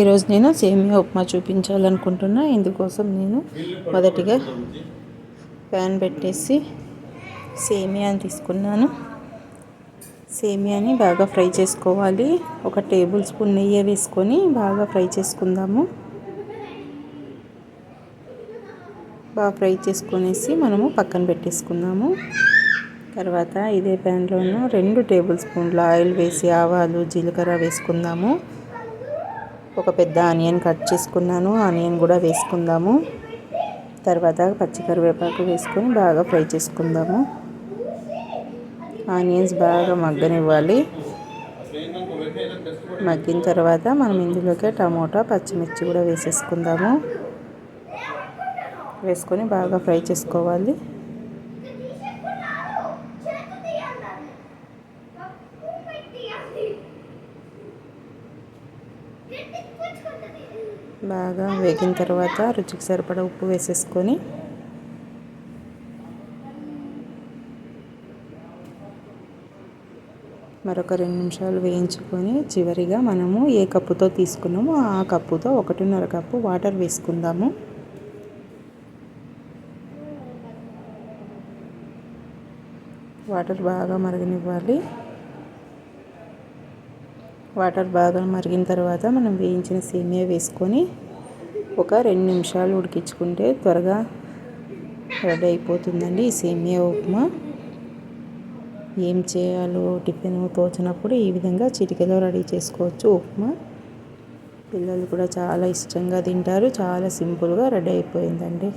ఈరోజు నేను సేమియా ఉప్మా చూపించాలనుకుంటున్నా. ఇందుకోసం నేను మొదటిగా ప్యాన్ పెట్టేసి సేమియాని తీసుకున్నాను. సేమియాని బాగా ఫ్రై చేసుకోవాలి. ఒక టేబుల్ స్పూన్ నెయ్యి వేసుకొని బాగా ఫ్రై చేసుకుందాము. బాగా ఫ్రై చేసుకునేసి మనము పక్కన పెట్టేసుకుందాము. తర్వాత ఇదే ప్యాన్లోనూ రెండు టేబుల్ స్పూన్ల ఆయిల్ వేసి ఆవాలు జీలకర్ర వేసుకుందాము. ఒక పెద్ద ఆనియన్ కట్ చేసుకున్నాను. ఆనియన్ కూడా వేసుకుందాము. తర్వాత పచ్చికరివేపాకు వేసుకొని బాగా ఫ్రై చేసుకుందాము. ఆనియన్స్ బాగా మగ్గనివ్వాలి. మగ్గిన తర్వాత మనం ఇందులోకి టమోటా పచ్చిమిర్చి కూడా వేసేసుకుందాము. వేసుకొని బాగా ఫ్రై చేసుకోవాలి. బాగా వేగిన తర్వాత రుచికి సరిపడా ఉప్పు వేసేసుకొని మరొక రెండు నిమిషాలు వేయించుకొని చివరిగా మనము ఏ కప్పుతో తీసుకున్నామో ఆ కప్పుతో ఒకటిన్నర కప్పు వాటర్ వేసుకుందాము. వాటర్ బాగా మరగనివ్వాలి. వాటర్ బాగా మరిగిన తర్వాత మనం వేయించిన సేమియా వేసుకొని ఒక రెండు నిమిషాలు ఉడికించుకుంటే త్వరగా రెడీ అయిపోతుందండి ఈ సేమియా ఉప్మా. ఏం చేయాలో టిఫిన్ తోచినప్పుడు ఈ విధంగా చిటికలో రెడీ చేసుకోవచ్చు ఉప్మా. పిల్లలు కూడా చాలా ఇష్టంగా తింటారు చాలా సింపుల్గా రెడీ అయిపోయిందండి.